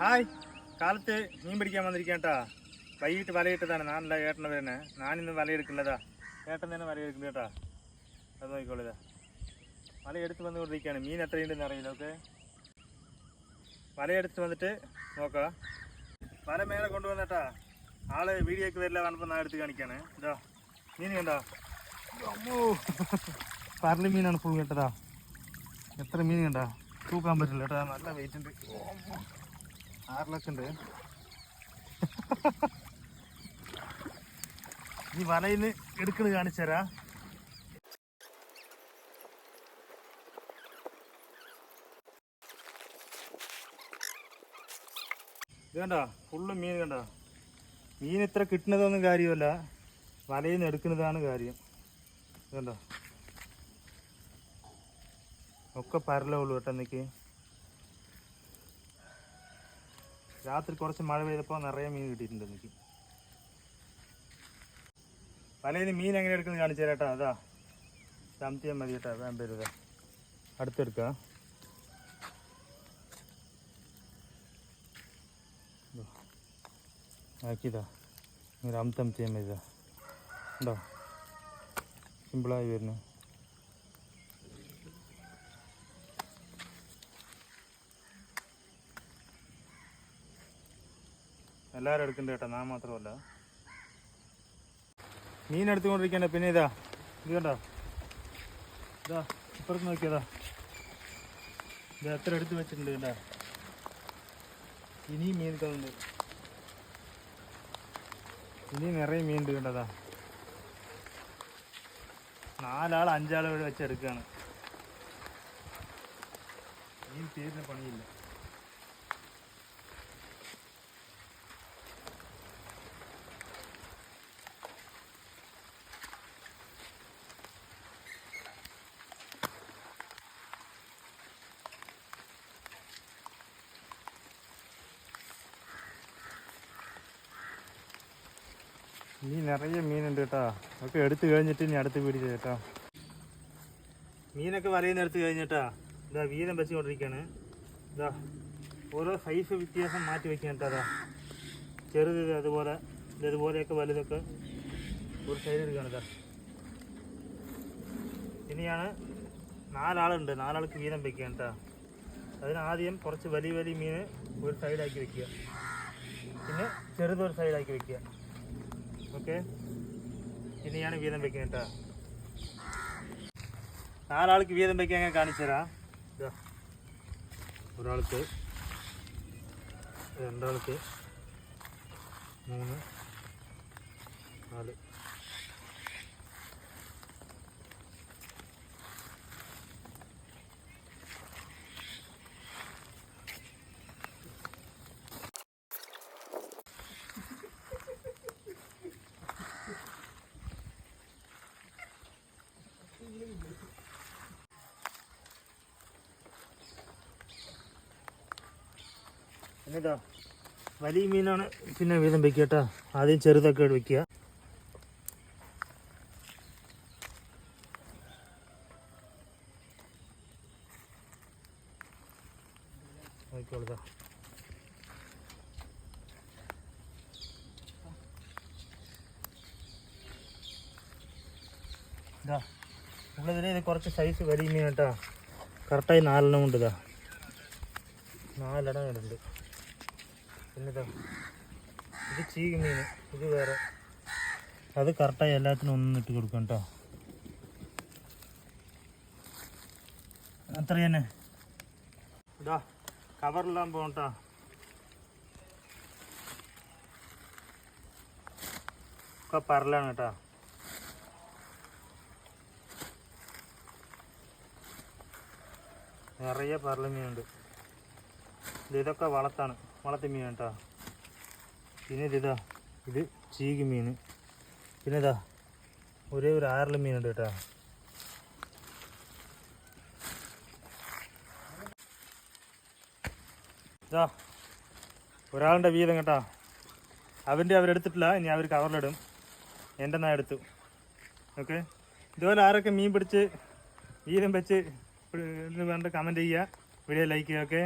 Hi. കാലത്ത് മീൻ പിടിക്കാൻ വന്നിരിക്കാം കേട്ടാ വൈകിട്ട് വലയിട്ടതാണ് നാനല്ല ഏട്ടനെ തന്നെ ഞാനിന്ന് വലയെടുക്കുന്നതാ. ഏട്ടൻ തന്നെ വലയെടുക്കുന്നത് കേട്ടാ. അത് നോക്കിക്കോളിതാ. വല എടുത്ത് വന്നുകൊണ്ടിരിക്കുകയാണ്. മീൻ എത്രയുണ്ടെന്ന് അറിയില്ല ഓക്കെ? വലയെടുത്ത് വന്നിട്ട് നോക്കാം. വല മേലെ കൊണ്ടുവന്നേട്ടാ. ആൾ വീഡിയോക്ക് വരില്ല വന്നപ്പോൾ ഞാൻ എടുത്ത് കാണിക്കാണ്. ഇതാ. മീൻ കണ്ടോ? അമ്മോ. പരൽ മീനാണ് ഫുൾ കേട്ടതാ എത്ര മീൻ കണ്ടാ? തൂക്കാൻ പറ്റില്ല കേട്ടാ. നല്ല വെയിറ്റ് ഉണ്ട്. ആറ് ലക്ഷം ഉണ്ട്. ഈ വലയിൽ എടുക്കണ കാണിച്ചുതരാ കാണിച്ചു തരാം. ഇത് കണ്ടോ? ഫുള്ള് മീൻ കണ്ട? മീൻ ഇത്ര കിട്ടുന്നതൊന്നും കാര്യമല്ല. വലയിൽ നിന്ന് എടുക്കുന്നതാണ് കാര്യം. കണ്ടോ? ഒക്കെ പരലേ ഉള്ളൂ കേട്ടോ എനിക്ക് രാത്രി കുറച്ച് മഴ പെയ്തപ്പോൾ നിറയെ മീൻ കിട്ടിയിട്ടുണ്ട് എനിക്ക്. വലയിൽ മീൻ എങ്ങനെ എടുക്കുന്നത് കാണിച്ചു തരാട്ടാ. അതാ. ചമത്തിയാൽ മതി കേട്ടോ വേണ്ട വരുക അടുത്തെടുക്കാം ഇതോ. ആക്കിയതാ ഇങ്ങനെ അമത്തമത്തിയാൽ മതി ഇതാ. ഉണ്ടോ സിമ്പിളായി വരുന്നു. എല്ലാവരും എടുക്കണ്ടേ കേട്ടോ ഞാൻ മാത്രമല്ല. മീൻ എടുത്തുകൊണ്ടിരിക്കണ്ട പിന്നെ ഇതാ ഇത് കണ്ടോ? ഇതാ ഇപ്പുറത്ത് നോക്കിയതാ. ഇത് എത്ര എടുത്ത് വെച്ചിട്ടുണ്ട് കണ്ടാ? ഇനിയും മീൻ തന്നുണ്ട് ഇനിയും നിറയെ മീൻ ഉണ്ട് കണ്ടതാ നാലാൾ അഞ്ചാൾ വെച്ചെടുക്കുകയാണ് മീൻ തീരുന്ന പണിയില്ല. ഇനി നിറയെ മീനുണ്ട് കേട്ടോ. ഒക്കെ എടുത്തു കഴിഞ്ഞിട്ട് ഇനി അടുത്ത് പിടിച്ചു കേട്ടോ. മീനൊക്കെ വലയിൽ നിന്ന് എടുത്ത് കഴിഞ്ഞിട്ടാ ഇതാ വീതം വെച്ചുകൊണ്ടിരിക്കുകയാണ്. ഇതാ ഓരോ സൈസ് വ്യത്യാസം മാറ്റി വെക്കാൻ കേട്ടോ. ചെറുത് അതുപോലെ ഇത് ഇതുപോലെയൊക്കെ വലുതൊക്കെ ഒരു സൈഡ് എടുക്കുകയാണ് ഇതാ. ഇനിയാണ് നാലാളുണ്ട്. നാലാൾക്ക് വീതം വെക്കുക കേട്ടോ. അതിന് ആദ്യം കുറച്ച് വലിയ വലിയ മീൻ ഒരു സൈഡാക്കി വെക്കുക. പിന്നെ ചെറുതൊരു സൈഡാക്കി വെക്കുക. ഓക്കെ ഇനിയാണ് വീതം വെക്കുന്നത് കേട്ടോ നാലാൾക്ക് വീതം വെക്കാൻ ഞാൻ കാണിച്ചു തരാം. ഒരാൾക്ക് രണ്ടാൾക്ക് മൂന്ന് നാല്. എന്നിട്ടാ വലിയ മീനാണ്. പിന്നെ വീതം വെക്കുക കേട്ടോ. ആദ്യം ചെറുതൊക്കെ വെക്കുക. നോക്കിക്കോളുതാ ഇതാ നമ്മളിതിൽ ഇത് കുറച്ച് സൈസ് വലിയ മീൻ കേട്ടോ. കറക്റ്റായി നാലെണ്ണം ഉണ്ട് ഇതാ നാലെണ്ണം ഉണ്ട് പിന്നിതാ ഇത് ചീക മീൻ ഇത് വേറെ. അത് കറക്റ്റായി എല്ലാത്തിനും ഒന്നും ഇട്ട് കൊടുക്കും കേട്ടോ. അത്ര തന്നെ. ഇതാ കവറിലാൻ പോകട്ടോ ഒക്കെ പറലാണ് കേട്ടോ. നിറയെ പറല മീനുണ്ട്. ഇത് ഇതൊക്കെ വളത്താണ്. വളർത്തി മീൻ കേട്ടോ. പിന്നെ ഇതാ ഇത് ചീകി മീൻ. പിന്നെ ഇതാ ഒരേ ഒരു ആറില മീനുണ്ട് കേട്ടോ. ഇതാ ഒരാളുടെ വീതം കേട്ടോ. അവന്റെ അവരെടുത്തിട്ടില്ല ഇനി അവർ കവറിലിടും. എന്റെ നാ എടുത്തു. ഓക്കെ? ഇതുപോലെ ആരൊക്കെ മീൻ പിടിച്ച് വീതം വെച്ച് വേണ്ട കമന്റ് ചെയ്യുക. വീഡിയോ ലൈക്ക് ചെയ്യുക ഓക്കെ?